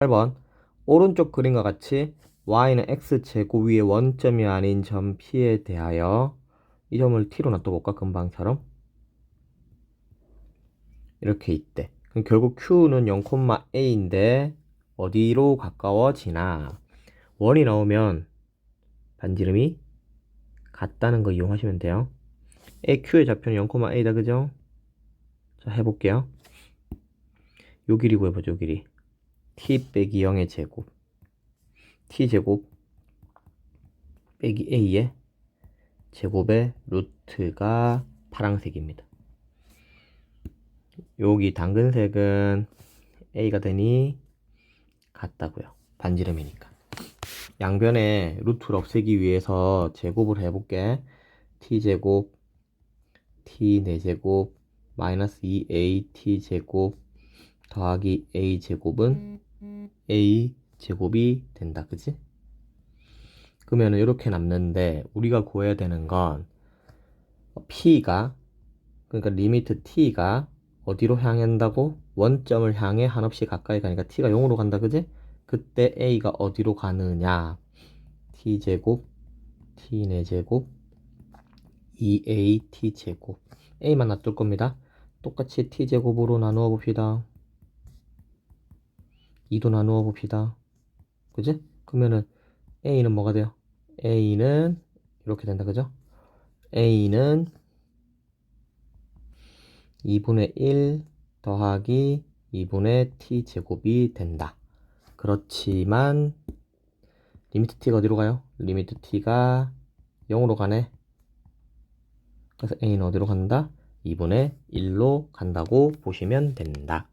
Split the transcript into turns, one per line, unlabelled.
8번. 오른쪽 그림과 같이 y는 x제곱 위의 원점이 아닌 점 P에 대하여 이 점을 T로 놔둬볼까? 금방처럼? 이렇게 있대. 그럼 결국 Q는 0,A인데 어디로 가까워지나? 원이 나오면 반지름이 같다는 거 이용하시면 돼요. AQ의 좌표는 0,A다 그죠? 자 해볼게요. 요 길이 구해보죠 요 길이 t 빼기 0의 제곱 t 제곱 빼기 a의 제곱의 루트가 파랑색입니다. 여기 당근색은 a가 되니 같다고요. 반지름이니까. 양변에 루트를 없애기 위해서 제곱을 해볼게. t 제곱 t 4제곱 마이너스 2a t 제곱 더하기 a 제곱은 a 제곱이 된다. 그지? 그러면 이렇게 남는데 우리가 구해야 되는 건 p가 그러니까 리미트 t가 어디로 향한다고? 원점을 향해 한없이 가까이 가니까 t가 0으로 간다. 그지? 그때 a가 어디로 가느냐? t 제곱 t 4제곱 2a t 제곱 a만 놔둘 겁니다. 똑같이 t 제곱으로 나누어 봅시다. 2도 나누어 봅시다. 그지? 그러면은 A는 뭐가 돼요? A는 이렇게 된다. 그죠? A는 2분의 1 더하기 2분의 t 제곱이 된다. 그렇지만 리미트 t가 어디로 가요? 리미트 t가 0으로 가네. 그래서 A는 어디로 간다? 2분의 1로 간다고 보시면 된다.